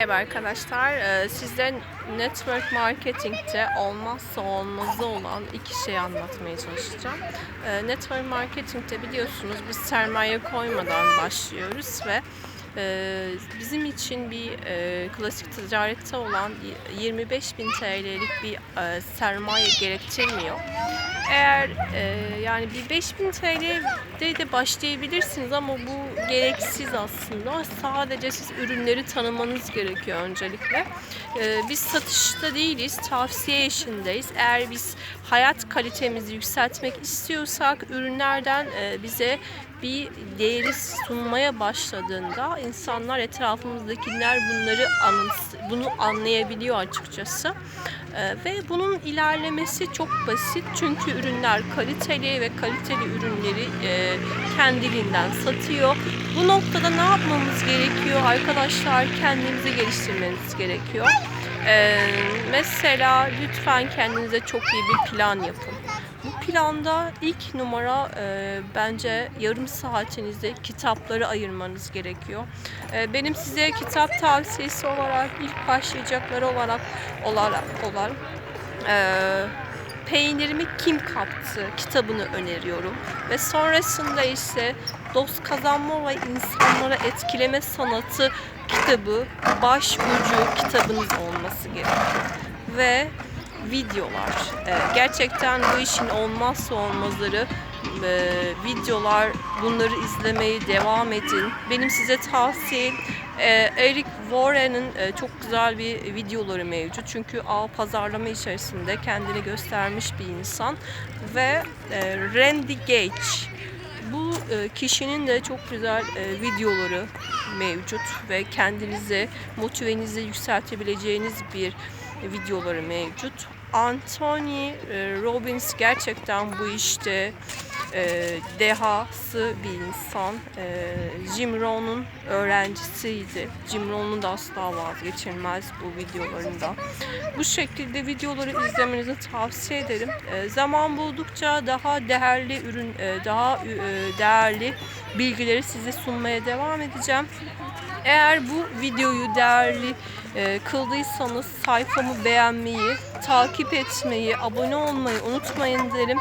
Merhaba arkadaşlar. Ee, Size network marketingte olmazsa olmazı olan iki şey anlatmaya çalışacağım. Ee, Network marketingte biliyorsunuz biz sermaye koymadan başlıyoruz ve e, bizim için bir e, klasik ticarette olan 25 bin TL'lik bir e, sermaye gerektirmiyor. Eğer e, yani bir 5000 TL'de de başlayabilirsiniz ama bu gereksiz aslında. Sadece siz ürünleri tanımanız gerekiyor öncelikle. E, biz satışta değiliz, tavsiye işindeyiz. Eğer biz hayat kalitemizi yükseltmek istiyorsak ürünlerden e, bize bir değeri sunmaya başladığında insanlar etrafımızdakiler bunları anıs- bunu anlayabiliyor açıkçası. Ee, ve bunun ilerlemesi çok basit çünkü ürünler kaliteli ve kaliteli ürünleri e, kendiliğinden satıyor. Bu noktada ne yapmamız gerekiyor arkadaşlar? Kendimizi geliştirmemiz gerekiyor. Ee, mesela lütfen kendinize çok iyi bir plan yapın. Bu planda ilk numara e, bence yarım saatinizi kitapları ayırmanız gerekiyor. E, benim size kitap tavsiyesi olarak ilk başlayacakları olarak olarak olan e, Peynirimi Kim Kaptı kitabını öneriyorum. Ve sonrasında ise Dost Kazanma ve insanlara Etkileme Sanatı kitabı başucu kitabınız olması gerekiyor. Ve videolar. Ee, gerçekten bu işin olmazsa olmazları e, videolar. Bunları izlemeye devam edin. Benim size tavsiyem e, Eric Warren'ın e, çok güzel bir videoları mevcut. Çünkü ağ pazarlama içerisinde kendini göstermiş bir insan. Ve e, Randy Gage. Bu e, kişinin de çok güzel e, videoları mevcut ve kendinize motivenizi yükseltebileceğiniz bir videoları mevcut. Anthony e, Robbins gerçekten bu işte e, dehası bir insan. E, Jim Rohn'un öğrencisiydi. Jim Rohn'un da asla vazgeçilmez bu videolarında. Bu şekilde videoları izlemenizi tavsiye ederim. E, zaman buldukça daha değerli ürün, e, daha e, değerli bilgileri size sunmaya devam edeceğim. Eğer bu videoyu değerli e, kıldıysanız sayfamı beğenmeyi, takip etmeyi, abone olmayı unutmayın derim.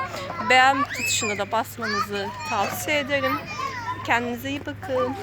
Beğen tuşuna da basmanızı tavsiye ederim. Kendinize iyi bakın.